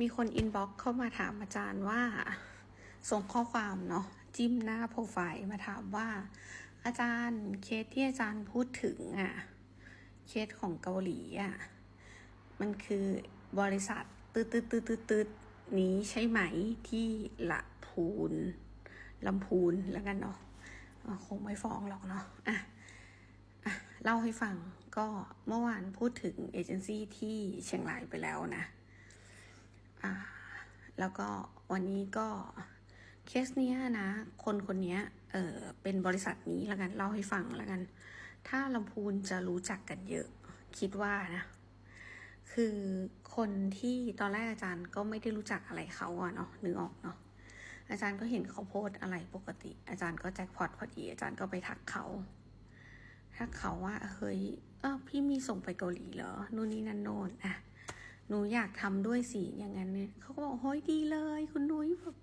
มีคนอินบ็อกซ์เข้ามาถามอาจารย์ว่า ส่งข้อความเนาะจิ้มหน้าโปรไฟล์มาถามว่า อาจารย์เคสที่อาจารย์พูดถึงอะ่ะเคสของเกาหลีอะ่ะมันคือบริษัทตืดตืดตืดตืดนี้ใช่ไหมที่ละพูนลำพูนแล้วกันเนาะอะคงไม่ฟ้องหรอกเนาะอะอะเล่าให้ฟังก็เมื่อวานพูดถึงเอเจนซี่ที่เชียงรายไปแล้วนะ อ่า แล้วก็วันนี้ก็เคสเนี้ยนะ คนคนเนี้ยเออเป็นบริษัทนี้แล้วกันเล่าให้ฟังแล้วกัน ถ้าลำพูนจะรู้จักกันเยอะ คิดว่านะ คือคนที่ตอนแรกอาจารย์ก็ไม่ได้รู้จักอะไรเขาอะเนาะนึกออกเนาะอาจารย์ก็เห็นเขาโพสอะไรปกติ อาจารย์ก็แจ็คพอตพอดี อาจารย์ก็ไปทักเขาทักเขาว่าเฮ้ยเออพี่มีส่งไปเกาหลีเหรอนู่นนี่นั่นโน่นอะ หนูอยากทำด้วยสิอย่างนั้นเนี่ยเขาก็บอกเฮ้ยดีเลย คุณนุ้ยแบบ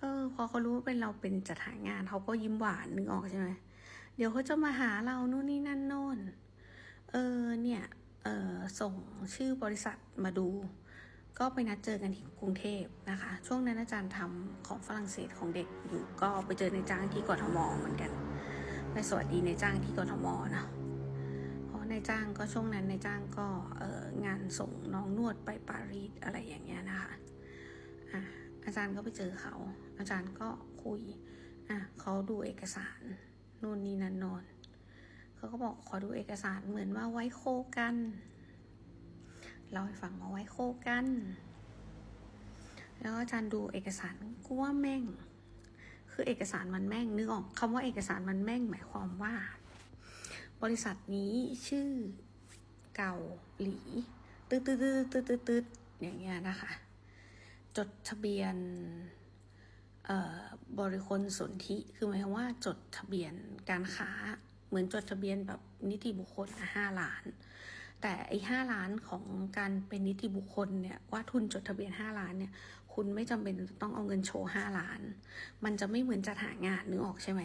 เออ พอเขารู้ว่าเป็นเราเป็นจัดหางานเขาก็ยิ้มหวานนึกออกใช่ไหมเดี๋ยวเขาจะมาหาเรานู่นนี่นั่นโน่นเออเนี่ยเออส่งชื่อบริษัทมาดู ก็ไปนัดเจอกันที่กรุงเทพนะคะ ช่วงนั้นอาจารย์ทำของฝรั่งเศสของเด็กอยู่ก็ไปเจอในจ้างที่กทมเหมือนกันไปสวัสดีในจ้างที่กทมเนาะาะนายจ้างก็ช่วงนั้นนายจ้างก็เอองานส่งน้องนวดไปปารีสอะไรอย่างเงี้ยนะคะอะอาจารย์ก็ไปเจอเขา อาจารย์ก็คุยอะเขาดูเอกสารนู่นนี่นั่นนอนเขาก็บอกขอดูเอกสารเหมือนว่าไว้โคกันเราให้ฟังว่าไว้โคกัน แล้วอาจารย์ดูเอกสารกูว่าแม่ง คือเอกสารมันแม่งนึกออกคำว่าเอกสารมันแม่งหมายความว่า บริษัทนี้ชื่อเกาหลีตืดตืดตืดตืดตืดตืดอย่างเงี้ยนะคะ จดทะเบียนบริคลสนธิคือหมายความว่าจดทะเบียนการค้าเหมือนจดทะเบียนแบบนิติบุคคลห้าล้าน แต่ไอ้ห้าล้านของการเป็นนิติบุคคลเนี่ยว่าทุนจดทะเบียนห้าล้านเนี่ย คุณไม่จำเป็นต้องเอาเงินโชว์ห้าล้าน มันจะไม่เหมือนจัดหางานนึกออกใช่ไหม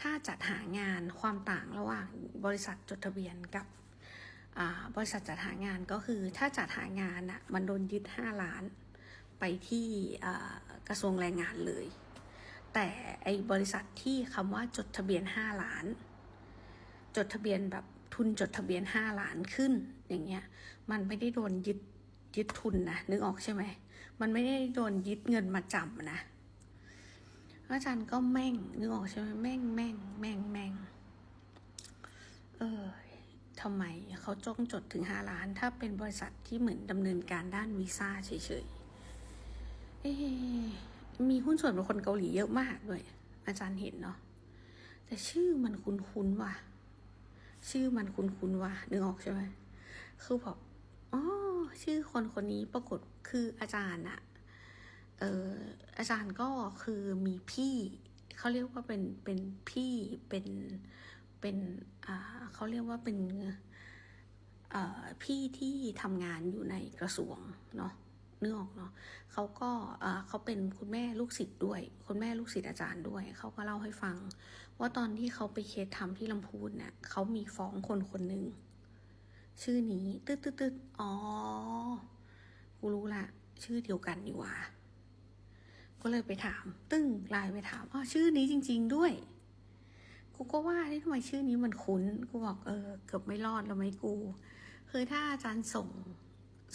ถ้าจัดหางานความต่างระหว่างบริษัทจดทะเบียนกับบริษัทจัดหางานก็คือถ้าจัดหางานอะมันโดนยึดห้าล้าน ไปที่กระทรวงแรงงานเลย แต่ไอ้บริษัทที่คำว่าจดทะเบียนห้าล้าน จดทะเบียนแบบทุนจดทะเบียนห้าล้านขึ้นอย่างเงี้ย มันไม่ได้โดนยึดยึดทุนนะนึกออกใช่ไหม มันไม่ได้โดนยึดเงินมาจำนะอาจารย์ก็แม่งนึกออกใช่ไหมแม่งแม่งแม่งแม่งเออทำไมเขาจ้องจดถึงห้าล้าน ถ้าเป็นบริษัทที่เหมือนดำเนินการด้านวีซ่าเฉยๆเอ๊มีหุ้นส่วนเป็นคนเกาหลีเยอะมากด้วย อาจารย์เห็นเนาะแต่ชื่อมันคุ้นๆว่ะ ชื่อมันคุ้นๆว่ะนึกออกใช่ไหมคือแบบ อ๋อชื่อคนคนนี้ปรากฏคืออาจารย์อะเอออาจารย์ก็คือมีพี่เขาเรียกว่าเป็นเป็นพี่เป็นเป็นอ่าเขาเรียกว่าเป็นเอ่อพี่ที่ทำงานอยู่ในกระทรวงเนาะเนึกออกเนาะเขาก็เอ่อเขาเป็นคุณแม่ลูกศิษย์ด้วย คุณแม่ลูกศิษย์อาจารย์ด้วย เขาก็เล่าให้ฟัง ว่าตอนที่เขาไปเคสทำที่ลำพูนเนี่ยเขามีฟ้องคนคนหนึ่ง ชื่อนี้ตึ๊ดตึ๊ดตึ๊ดอ๋อ กูรู้ละ ชื่อเดียวกันอยู่ว่ะก็เลยไปถาม ตึ้งไลน์ไปถามอ๋อชื่อนี้จริง ๆ ด้วย กูก็ว่าทำไมชื่อนี้มันคุ้น กูบอกเออ เกือบไม่รอดแล้วไหมกูคือถ้าอาจารย์ส่ง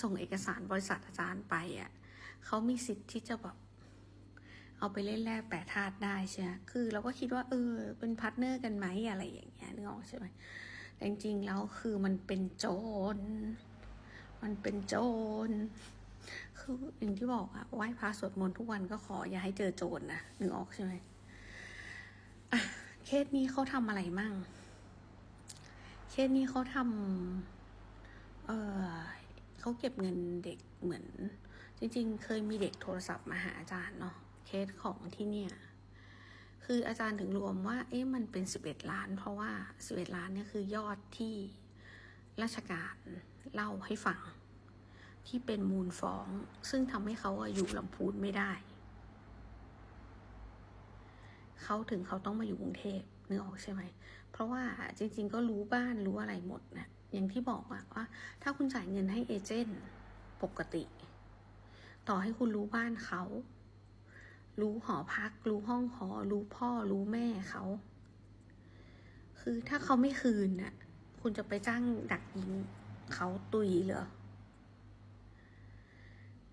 ส่งเอกสารบริษัทอาจารย์ไปอะเขามีสิทธิ์ที่จะแบบเอาไปเล่นแร่แปรธาตุได้ใช่ไหมคือเราก็คิดว่าเออ เป็นพาร์ทเนอร์กันไหมอะไรอย่างเงี้ยนึกออกใช่ไหม แต่จริงๆแล้วคือมันเป็นโจร มันเป็นโจร คืออย่างที่บอกอะไหว้พระสวดมนต์ทุกวันก็ขออย่าให้เจอโจรนะนึกออกใช่ไหมอะเคสนี้เขาทำอะไรมั่ง เคสนี้เขาทำเออเขาเก็บเงินเด็กเหมือน จริง ๆ เคยมีเด็กโทรศัพท์มาหาอาจารย์เนาะเคสของที่เนี่ย คืออาจารย์ถึงรวมว่า เอ๊ะมันเป็นสิบเอ็ดล้าน เพราะว่าสิบเอ็ดล้านเนี่ยคือยอดที่ราชการเล่าให้ฟัง ที่เป็นมูลฟ้อง ซึ่งทำให้เขาอยู่ลำพูนไม่ได้ เขาถึงเขาต้องมาอยู่กรุงเทพนึกออกใช่ไหม เพราะว่าจริง ๆ ก็รู้บ้านรู้อะไรหมดนะอย่างที่บอกว่าว่าถ้าคุณจ่ายเงินให้เอเจนต์ปกติ ต่อให้คุณรู้บ้านเขา รู้หอพัก รู้ห้องหอ รู้พ่อ รู้แม่เขา คือถ้าเขาไม่คืนน่ะ คุณจะไปจ้างดักยิงเขาตุยเหรอ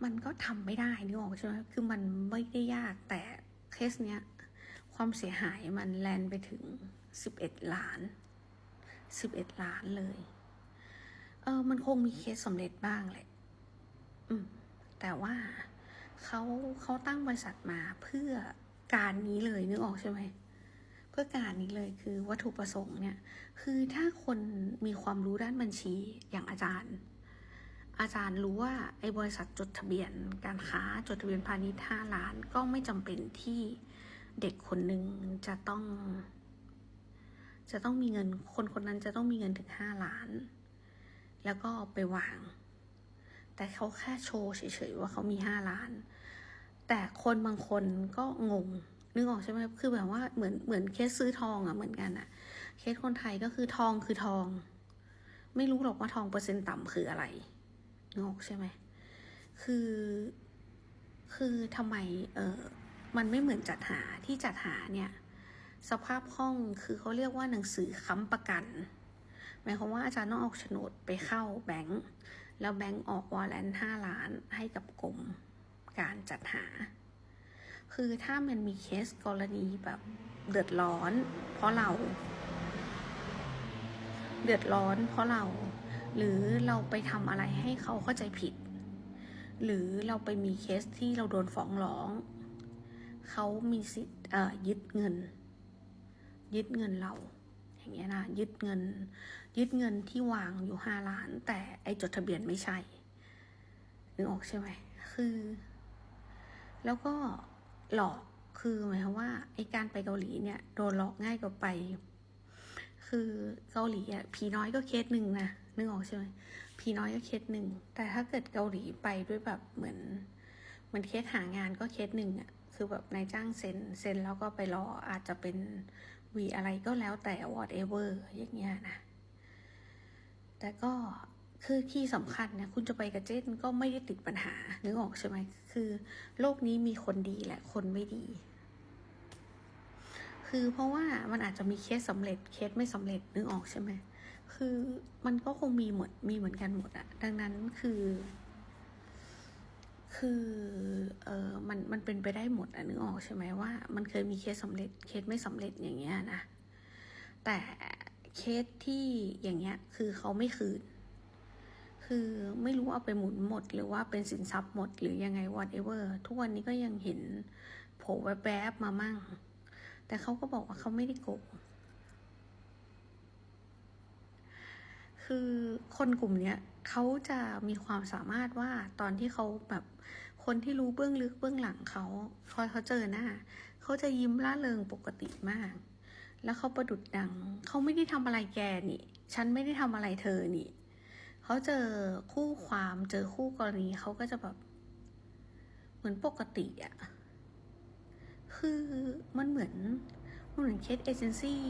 มันก็ทำไม่ได้นึกออกใช่ไหมคือมันไม่ได้ยากแต่เคสเนี้ย ความเสียหายมันแลนไปถึงสิบเอ็ดล้านสิบเอ็ดล้านเลย เออ มันคงมีเคสสำเร็จบ้างแหละ อืม แต่ว่า เขาเขาตั้งบริษัทมาเพื่อการนี้เลยนึกออกใช่ไหมเพื่อการนี้เลยคือวัตถุประสงค์เนี่ย คือถ้าคนมีความรู้ด้านบัญชีอย่างอาจารย์ อาจารย์รู้ว่าไอ้บริษัทจดทะเบียน การค้าจดทะเบียนพาณิชย์ห้าล้านก็ไม่จำเป็นที่เด็กคนหนึ่งจะต้อง จะต้องมีเงินคนคนนั้นจะต้องมีเงินถึงห้าล้าน แล้วก็ไปวาง แต่เขาแค่โชว์เฉยๆว่าเขามีห้าล้าน แต่คนบางคนก็งงนึกออกใช่ไหมคือแบบว่าเหมือนเหมือนเคสซื้อทองอะเหมือนกันอะเคสคนไทยก็คือทองคือทอง ไม่รู้หรอกว่าทองเปอร์เซ็นต์ต่ำคืออะไรนึกออกใช่ไหมคือ คือทำไมเออมันไม่เหมือนจัดหาที่จัดหาเนี่ย สภาพคล่องคือเขาเรียกว่าหนังสือค้ำประกันหมายความว่าอาจารย์ต้องเอาโฉนดไปเข้าแบงก์ แล้วแบงก์ออกวอลเลนห้าล้านให้กับกรมการจัดหา คือถ้ามันมีเคสกรณีแบบเดือดร้อน เพราะเรา เดือดร้อนเพราะเรา หรือเราไปทำอะไรให้เขาเข้าใจผิด หรือเราไปมีเคสที่เราโดนฟ้องร้อง เขามีสิทธิ์ยึดเงิน ยึดเงินเรา อย่างเงี้ยนะยึดเงิน ยึดเงินที่วางอยู่ห้าล้าน แต่ไอจดทะเบียนไม่ใช่นึกออกใช่ไหมคือ แล้วก็หลอกคือหมายความว่าไอการไปเกาหลีเนี่ยโดนหลอกง่ายกว่าไป คือเกาหลีอะผีน้อยก็เคสหนึ่งนะนึกออกใช่ไหมผีน้อยก็เคสหนึ่งแต่ถ้าเกิดเกาหลีไปด้วยแบบเหมือนเหมือนเคสหางานก็เคสหนึ่งอะคือแบบนายจ้างเซ็นเซ็นแล้วก็ไปรออาจจะเป็น วีอะไรก็แล้วแต่ whatever อย่างเงี้ยนะ แต่ก็คือที่สำคัญนะคุณจะไปกับเจนก็ไม่ได้ติดปัญหานึกออกใช่ไหมคือ โลกนี้มีคนดีและคนไม่ดี คือเพราะว่ามันอาจจะมีเคสสำเร็จเคสไม่สำเร็จนึกออกใช่ไหมคือมันก็คงมีหมดมีเหมือนกันหมดอะดังนั้นคือ คือเออมันมันเป็นไปได้หมดอะนึกออกใช่ไหมว่า มันเคยมีเคสสำเร็จเคสไม่สำเร็จอย่างเงี้ยนะแต่เคสที่อย่างเงี้ยคือเขาไม่คืน คือไม่รู้เอาไปหมุนหมด หรือว่าเป็นสินทรัพย์หมด หรือยังไง whatever ทุกวันนี้ก็ยังเห็นโผล่แวบๆมามั่ง แต่เขาก็บอกว่าเขาไม่ได้โกงคือคนกลุ่มเนี้ย เขาจะมีความสามารถว่าตอนที่เขาแบบคนที่รู้เบื้องลึกเบื้องหลังเขาคอเขาเจอหน้าเขาจะยิ้มร่าเริงปกติมาก แล้วเขาประดุดดังเขาไม่ได้ทำอะไรแกนี่ ฉันไม่ได้ทำอะไรเธอนี่เขาเจอคู่ความเจอคู่กรณีเขาก็จะแบบ เหมือนปกติอะคือมันเหมือนมันเหมือนเคสเอเจนซี่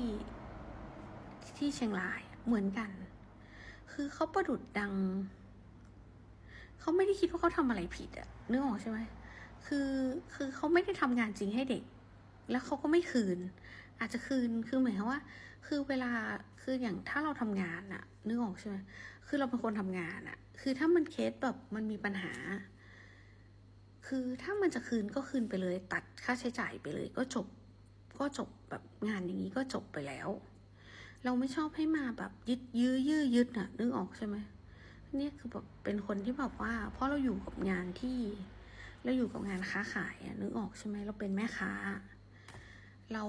ที่เชียงรายเหมือนกัน คือเขาประดุดดัง เขาไม่ได้คิดว่าเขาทำอะไรผิดอะนึกออกใช่ไหมคือคือเขาไม่ได้ทำงานจริงให้เด็ก แล้วเขาก็ไม่คืน อาจจะคืนคือหมายความว่า คือเวลาคืออย่างถ้าเราทำงานอะนึกออกใช่ไหมคือเราเป็นคนทำงานอะคือถ้ามันเคสแบบมันมีปัญหา คือถ้ามันจะคืนก็คืนไปเลย ตัดค่าใช้จ่ายไปเลย ก็จบก็จบแบบงานอย่างนี้ก็จบไปแล้ว เราไม่ชอบให้มาแบบยึดยื้อยื้อยึดอะนึกออกใช่ไหมเนี่ยคือแบบเป็นคนที่แบบว่า เพราะเราอยู่กับงานที่ เราอยู่กับงานค้าขายอะนึกออกใช่ไหมเราเป็นแม่ค้า เรา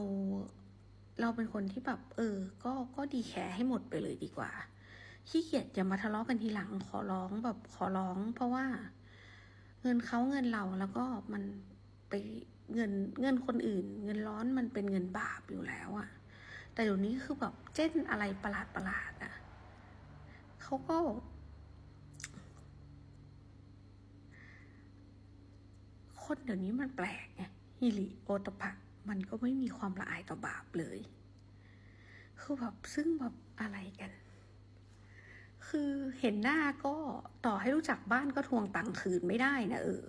เราเป็นคนที่แบบ เออ ก็ก็ดีแคร์ให้หมดไปเลยดีกว่าขี้เกียจอย่ามาทะเลาะกันทีหลังขอร้องแบบขอร้อง เพราะว่า เงินเขาเงินเราแล้วก็มันไปเงินเงินคนอื่น เงินร้อนมันเป็นเงินบาปอยู่แล้วอะ แต่เดี๋ยวนี้คือแบบเจ้นอะไรประหลาดประหลาดอะเขาก็ คนเดี๋ยวนี้มันแปลกไงฮิริโอตปะ มันก็ไม่มีความละอายต่อบาปเลย คือแบบซึ่งแบบอะไรกัน คือเห็นหน้าก็ต่อให้รู้จักบ้านก็ทวงตังค์คืนไม่ได้นะเออ